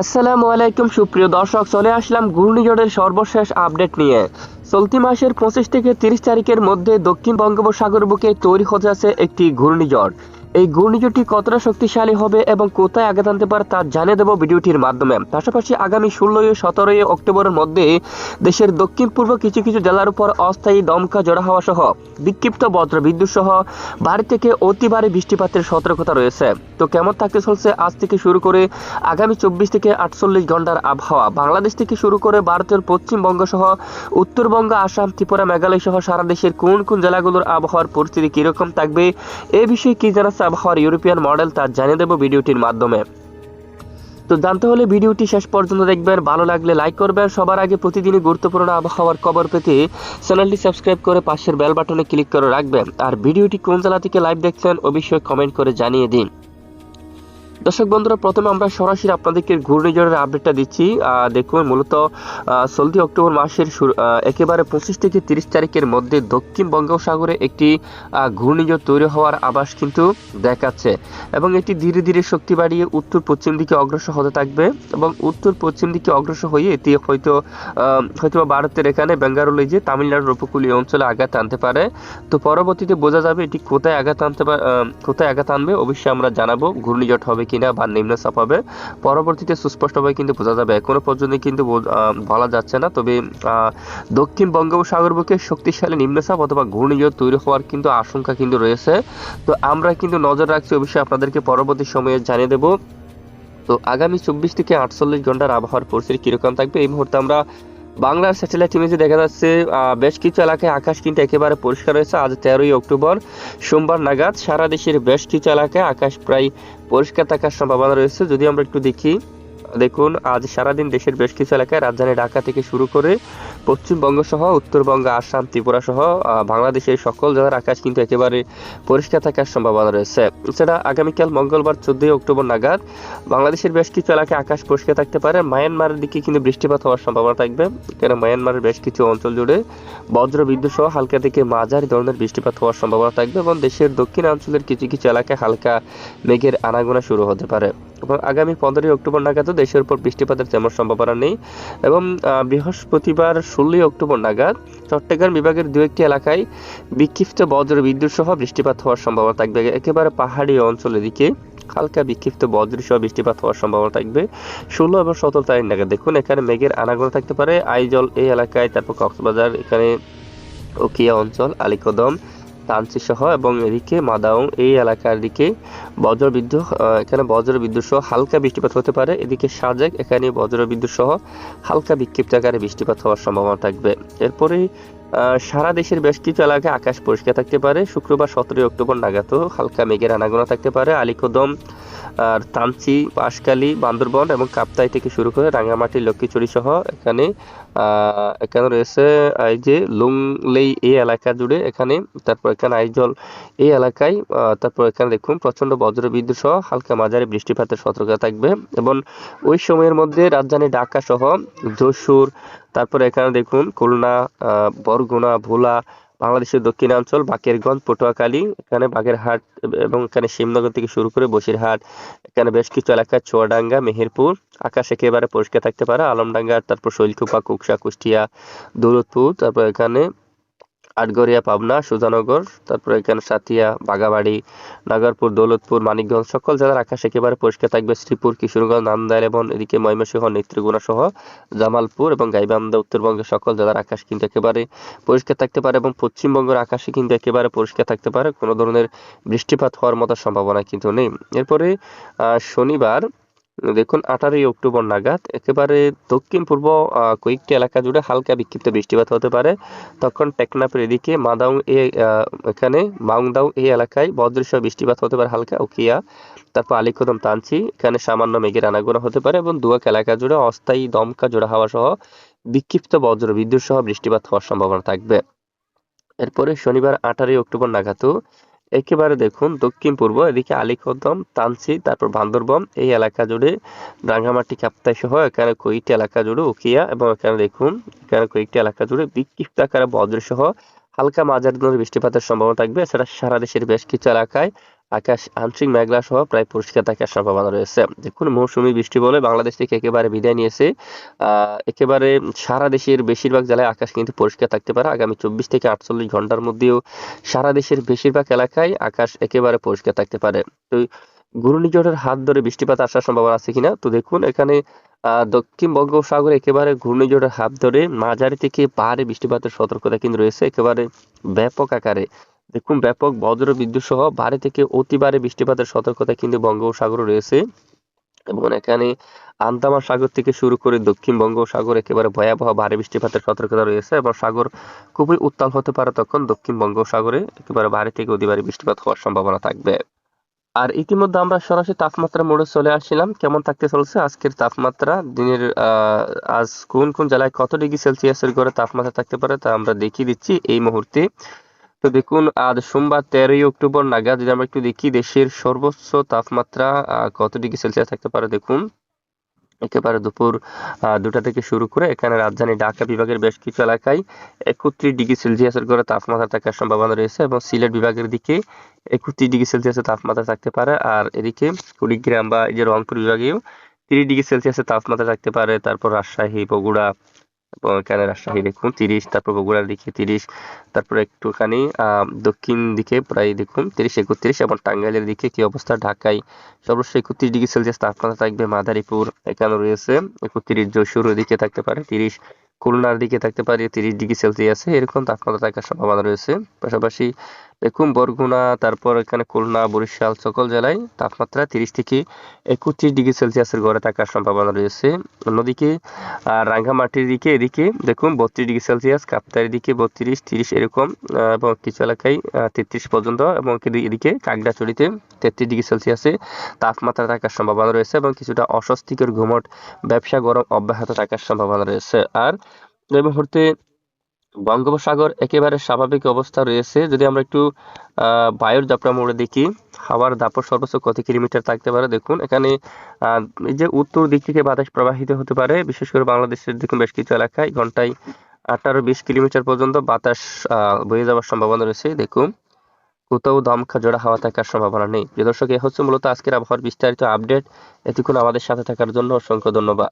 আসসালামু আলাইকুম, সুপ্রিয় দর্শক, চলে আসলাম ঘূর্ণিঝড়ের সর্বশেষ আপডেট নিয়ে। চলতি মাসের পঁচিশ থেকে তিরিশ তারিখের মধ্যে দক্ষিণ বঙ্গোপসাগর বুকে তৈরি হতে আছে একটি ঘূর্ণিঝড়। এই ঘূর্ণিঝড়টি কতটা শক্তিশালী হবে এবং কোথায় আঘাত আনতে পারে তা জানিয়ে দেবো ভিডিওটির মাধ্যমে। পাশাপাশি আগামী ষোলোই সতেরোই অক্টোবরের মধ্যে দেশের দক্ষিণ পূর্ব কিছু কিছু জেলার উপর অস্থায়ী দমকা জোড়া হওয়া সহ বিক্ষিপ্ত বজ্র বিদ্যুৎ সহ বাড়ি থেকে অতি ভারী বৃষ্টিপাতের সতর্কতা রয়েছে। তো কেমন থাকতে চলছে আজ থেকে শুরু করে আগামী চব্বিশ থেকে আটচল্লিশ ঘণ্টার আবহাওয়া? বাংলাদেশ থেকে শুরু করে ভারতের পশ্চিমবঙ্গ সহ উত্তরবঙ্গ, আসাম, ত্রিপুরা, মেঘালয় সহ সারা দেশের কোন কোন জেলাগুলোর আবহাওয়ার পরিস্থিতি কীরকম থাকবে এ বিষয়ে কি জানাচ্ছে আবহাওয়ার ইউরোপিয়ান মডেল তা জানিয়ে দেবো ভিডিওটির মাধ্যমে। তো জানতে হলে ভিডিওটি শেষ পর্যন্ত দেখবেন, ভালো লাগলে লাইক করবেন। সবার আগে প্রতিদিনই গুরুত্বপূর্ণ আবহাওয়ার খবর পেতে চ্যানেলটি সাবস্ক্রাইব করে পাশের বেল বাটনে ক্লিক করে রাখবেন। আর ভিডিওটি কোন জেলা থেকে লাইভ দেখছেন, অবশ্যই কমেন্ট করে জানিয়ে দিন। দর্শক বন্ধুরা, প্রথমে আমরা সরাসরি আপনাদেরকে ঘূর্ণিঝড়ের আপডেটটা দিচ্ছি। দেখুন, মূলত চলতি অক্টোবর মাসের একেবারে পঁচিশ থেকে তিরিশ তারিখের মধ্যে দক্ষিণ বঙ্গোপসাগরে একটি ঘূর্ণিঝড় তৈরি হওয়ার আভাস কিন্তু দেখাচ্ছে এবং এটি ধীরে ধীরে শক্তি বাড়িয়ে উত্তর পশ্চিম দিকে অগ্রসর হতে থাকবে এবং উত্তর পশ্চিম দিকে অগ্রসর হয়ে এটি হয়তো হয়তো ভারতের এখানে বেঙ্গালুরু যে তামিলনাড়ুর উপকূলীয় অঞ্চলে আঘাত আনতে পারে। তো পরবর্তীতে বোঝা যাবে এটি কোথায় আঘাত আনতে কোথায় আঘাত আনবে, অবশ্যই আমরা জানাব ঘূর্ণিঝড় হবে কিনা বা নিম্নচাপ হবে পরবর্তীতে সুস্পষ্টভাবে কিন্তু বোঝা যাবে, এখনও পর্যন্ত কিন্তু বলা যাচ্ছে না। তবে দক্ষিণ বঙ্গোপসাগর বুকে শক্তিশালী নিম্নচাপ অথবা ঘূর্ণিঝড় তৈরি হওয়ার কিন্তু আশঙ্কা কিন্তু রয়েছে। তো আমরা কিন্তু নজর রাখছি অবশ্যই আপনাদেরকে পরবর্তী সময়ে জানিয়ে দেব। তো আগামী চব্বিশ থেকে আটচল্লিশ ঘণ্টার আবহাওয়ার পরিস্থিতি কীরকম থাকবে? এই মুহূর্তে আমরা বাংলার স্যাটেলাইট ইমেজে দেখা যাচ্ছে বেশ কিছু এলাকায় আকাশ কিন্তু একেবারে পরিষ্কার হয়েছে আজ তেরোই অক্টোবর, সোমবার নাগাদ সারা দেশের বেশ কিছু এলাকায় আকাশ প্রায় পরিষ্কার থাকার সম্ভাবনা রয়েছে। যদি আমরা একটু দেখি, দেখুন, আজ সারাদিন দেশের বেশ কিছু এলাকায় রাজধানী ঢাকা থেকে শুরু করে পশ্চিমবঙ্গ সহ উত্তরবঙ্গ, আসাম ত্রিপুরা সহ বাংলাদেশের সকল জেলার আকাশ কিন্তু একেবারে পরিষ্কার থাকার সম্ভাবনা রয়েছে। এছাড়া আগামীকাল মঙ্গলবার চোদ্দই অক্টোবর নাগাদ বাংলাদেশের বেশ কিছু এলাকায় আকাশ পরিষ্কার থাকতে পারে। মায়ানমারের দিকে কিন্তু বৃষ্টিপাত হওয়ার সম্ভাবনা থাকবে। কেন মায়ানমারের বেশ কিছু অঞ্চল জুড়ে বজ্র বিদ্যুৎ সহ হালকা থেকে মাঝারি ধরনের বৃষ্টিপাত হওয়ার সম্ভাবনা থাকবে এবং দেশের দক্ষিণাঞ্চলের কিছু কিছু এলাকায় হালকা মেঘের আনাগোনা শুরু হতে পারে। আগামী পনেরোই অক্টোবর নাগাদও দেশের উপর বৃষ্টিপাতের তেমন সম্ভাবনা নেই এবং বৃহস্পতিবার ষোলোই অক্টোবর নাগাদ চট্টগ্রাম বিভাগের দু একটি এলাকায় বিক্ষিপ্ত বজ্র বিদ্যুৎ সহ বৃষ্টিপাত হওয়ার সম্ভাবনা থাকবে। একেবারে পাহাড়ি অঞ্চলের দিকে হালকা বিক্ষিপ্ত বজ্র সহ বৃষ্টিপাত হওয়ার সম্ভাবনা থাকবে। ষোলো এবং সতেরো তারিখ নাগাদ দেখুন, এখানে মেঘের আনাগোনা থাকতে পারে। আইজল এই এলাকায়, তারপর কক্সবাজার, এখানে ওকিয়া অঞ্চল, আলিকদম তানচি সহ এবং এদিকে মাদাউং এই এলাকার দিকে বজ্র বিদ্যুৎ এখানে বজ্র বিদ্যুৎ সহ হালকা বৃষ্টিপাত হতে পারে। এদিকে সাজেক, এখানে বজ্র বিদ্যুৎ সহ হালকা বিক্ষিপ্ত আকারে বৃষ্টিপাত হওয়ার সম্ভাবনা থাকবে। এরপরে সারা দেশের বেশ কিছু এলাকায় আকাশ পরিষ্কার থাকতে পারে। শুক্রবার সতেরোই অক্টোবর নাগাদও হালকা মেঘের আনাগোনা থাকতে পারে। আলিকদম আর তামচি, পাশকালি, বান্দরবন এবং কাপ্তাই থেকে শুরু করে রাঙ্গামাটি লক্ষ্মীচুরি সহ এখানে এখানে রয়েছে, এই যে লুংলেই এই এলাকা জুড়ে এখানে, তারপর এখানে আইজল এই এলাকায় তারপর এখানে দেখুন প্রচণ্ড বজ্র বিদ্যুৎ সহ হালকা মাঝারি বৃষ্টিপাতের সতর্কতা থাকবে। এবং ওই সময়ের মধ্যে রাজধানী ঢাকা সহ যশোর তারপরে এখানে দেখুন, খুলনা বরগুনা, ভোলা, বাংলাদেশের দক্ষিণাঞ্চল, বাকেরগঞ্জ, পটুয়াখালী, এখানে বাগেরহাট এবং এখানে শিবনগর থেকে শুরু করে বসিরহাট, এখানে বেশ কিছু এলাকা, চুয়াডাঙ্গা, মেহেরপুর, আকাশ একেবারে পরিষ্কার থাকতে পারে, আলমডাঙ্গা, তারপর শৈলকুপা, কুকসা, কুষ্টিয়া, দৌলতপুর, তারপর এখানে আটগড়িয়া, পাবনা, সুজানগর, তারপর এখানে সাতিয়া বাগাবাড়ি, নাগারপুর, দৌলতপুর, মানিকগঞ্জ, সকল জেলার আকাশ একেবারে পরিষ্কার থাকবে। শ্রীপুর, কিশোরগঞ্জ, নান্দাইল এবং এদিকে ময়মনসিংহ নেত্রীগুনা সহ জামালপুর এবং গাইবান্ধা, উত্তরবঙ্গের সকল জেলার আকাশ কিন্তু একেবারে পরিষ্কার থাকতে পারে এবং পশ্চিমবঙ্গের আকাশে কিন্তু একেবারে পরিষ্কার থাকতে পারে। কোনো ধরনের বৃষ্টিপাত হওয়ার মতো সম্ভাবনা কিন্তু নেই। এরপরে শনিবার দেখুন, আঠারোই অক্টোবর নাগাদ একেবারে দক্ষিণ পূর্ব কয়েকটি এলাকা জুড়ে হালকা বিক্ষিপ্ত বৃষ্টিপাত হতে পারে। তখন টেকনাফের এদিকে মাদাউং এ এখানে মাউংদাউ এই এলাকায় বজ্রসহ বৃষ্টিপাত হতে পারে হালকা উকিয়া তারপর আলিকদম, তানচি, এখানে সামান্য মেঘের আনাগোনা হতে পারে এবং দুয়াক এলাকা জুড়ে অস্থায়ী দমকা জোড়া হাওয়া সহ বিক্ষিপ্ত বজ্র বিদ্যুৎ সহ বৃষ্টিপাত হওয়ার সম্ভাবনা থাকবে। এরপরে শনিবার আঠারোই অক্টোবর নাগাদও একেবারে দেখুন দক্ষিণ পূর্ব, এদিকে আলিকদম তানসি তারপর বান্দরবন, এই এলাকা জুড়ে রাঙ্গামাটি, কাপ্তাই সহ এখানে কয়েকটি এলাকা জুড়ে উকিয়া এবং এখানে দেখুন, এখানে কয়েকটি এলাকা জুড়ে বিক্ষিপ্ত আকারে বজ্র সহ হালকা মাঝারি ধরনের বৃষ্টিপাতের সম্ভাবনা থাকবে। এছাড়া সারা দেশের বেশ কিছু এলাকায় আকাশ আংশিক মেঘলা সহ প্রায় পরিষ্কার থাকার সম্ভাবনা রয়েছে। দেখুন, মৌসুমী বৃষ্টি বলে বাংলাদেশ থেকে একেবারে বিদায় নিয়েছে। একেবারে সারা দেশের বেশিরভাগ জেলায় আকাশ কিন্তু পরিষ্কার থাকতে পারে। আগামী চব্বিশ থেকে আটচল্লিশ ঘণ্টার মধ্যেও সারা দেশের বেশিরভাগ এলাকায় আকাশ একেবারে পরিষ্কার থাকতে পারে। তো ঘূর্ণিঝড়ের হাত ধরে বৃষ্টিপাত আসার সম্ভাবনা আছে কিনা? তো দেখুন, এখানে দক্ষিণ বঙ্গোপসাগরে একেবারে ঘূর্ণিঝড়ের হাত ধরে মাঝারি থেকে পাহাড়ে বৃষ্টিপাতের সতর্কতা কিন্তু রয়েছে। একেবারে ব্যাপক আকারে দেখুন, ব্যাপক বজ্র বিদ্যুৎ সহ ভারী থেকে অতি ভারী বৃষ্টিপাতের সতর্কতা কিন্তু বঙ্গোপসাগরে রয়েছে। এবং এখানে আন্দামান সাগর থেকে শুরু করে দক্ষিণ বঙ্গোপসাগর একেবারে ভয়াবহ ভারী বৃষ্টিপাতের সতর্কতা রয়েছে এবং সাগর খুবই উত্তাল হতে পারে তখন দক্ষিণ বঙ্গোপসাগরে একেবারে ভারী থেকে অতি ভারী বৃষ্টিপাত হওয়ার সম্ভাবনা থাকবে। আর ইতিমধ্যে আমরা সরাসরি তাপমাত্রা মোড়ে চলে আসছিলাম কেমন থাকতে চলছে? আজকের তাপমাত্রা দিনের আজ কোন কোন জেলায় কত ডিগ্রি সেলসিয়াসের করে তাপমাত্রা থাকতে পারে তা আমরা দেখিয়ে দিচ্ছি এই মুহূর্তে। তো দেখুন, আজ সোমবার তেরোই অক্টোবর নাগাদ যদি আমরা একটু দেখি, দেশের সর্বোচ্চ তাপমাত্রা কত ডিগ্রি সেলসিয়াস থাকতে পারে দেখুন? একেবারে দুপুর দুটা থেকে শুরু করে এখানে রাজধানী ঢাকা বিভাগের বেশ কিছু এলাকায় একত্রিশ ডিগ্রি সেলসিয়াসের করে তাপমাত্রা থাকার সম্ভাবনা রয়েছে এবং সিলেট বিভাগের দিকে একত্রিশ ডিগ্রি সেলসিয়াসের তাপমাত্রা থাকতে পারে আর এদিকে কুড়িগ্রাম বা এই যে রংপুর বিভাগেও তিরিশ ডিগ্রি সেলসিয়াসের তাপমাত্রা থাকতে পারে। তারপর রাজশাহী, বগুড়া এখানে রাজশাহী দেখুন তিরিশ, তারপর বগুড়ার দিকে তিরিশ, তারপর একটুখানি দক্ষিণ দিকে প্রায় দেখুন তিরিশ, একত্রিশ এবং টাঙ্গাইলের দিকে কি অবস্থা? ঢাকায় সর্বোচ্চ একত্রিশ ডিগ্রি সেলসিয়াস তাপমাত্রা থাকবে মাদারীপুর এখানে রয়েছে, একত্রিশ যশোর দিকে থাকতে পারে তিরিশ, খুলনার দিকে থাকতে পারে তিরিশ ডিগ্রি সেলসিয়াসে, এরকম তাপমাত্রা থাকার সম্ভাবনা রয়েছে। পাশাপাশি দেখুন, বরগুনা, তারপর এখানে খুলনা, বরিশাল সকল জেলায় তাপমাত্রা তিরিশ থেকে একত্রিশ ডিগ্রি সেলসিয়াসের ঘরে থাকার সম্ভাবনা রয়েছে। অন্যদিকে রাঙ্গামাটির দিকে, এদিকে দেখুন, বত্রিশ ডিগ্রি সেলসিয়াস কাপ্তারের দিকে বত্রিশ, তিরিশ এরকম এবং কিছু এলাকায় তেত্রিশ পর্যন্ত, এবং এদিকে কাকড়াছড়িতে তেত্রিশ ডিগ্রি সেলসিয়াসে তাপমাত্রা থাকার সম্ভাবনা রয়েছে, এবং কিছুটা অস্বস্তিকর ঘুমট, ব্যবসা গরম অব্যাহত থাকার সম্ভাবনা রয়েছে। আর এই মুহূর্তে বঙ্গোপসাগর একেবারে স্বাভাবিক অবস্থা রয়েছে। যদি আমরা একটু বায়ুর দাপটা মোড়ে দেখি, হাওয়ার দাপট সর্বোচ্চ কত কিলোমিটার থাকতে পারে দেখুন। এখানে এই যে উত্তর দিক থেকে বাতাস প্রবাহিত হতে পারে, বিশেষ করে বাংলাদেশের দেখুন বেশ কিছু এলাকায় ঘন্টায় আঠারো বিশ কিলোমিটার পর্যন্ত বাতাস বয়ে যাওয়ার সম্ভাবনা রয়েছে। দেখুন, কোথাও দমকা জোড়া হাওয়া থাকার সম্ভাবনা নেই। প্রিয় দর্শক, এ হচ্ছে মূলত আজকের আবহাওয়ার বিস্তারিত আপডেট। এতক্ষণ আমাদের সাথে থাকার জন্য অসংখ্য ধন্যবাদ।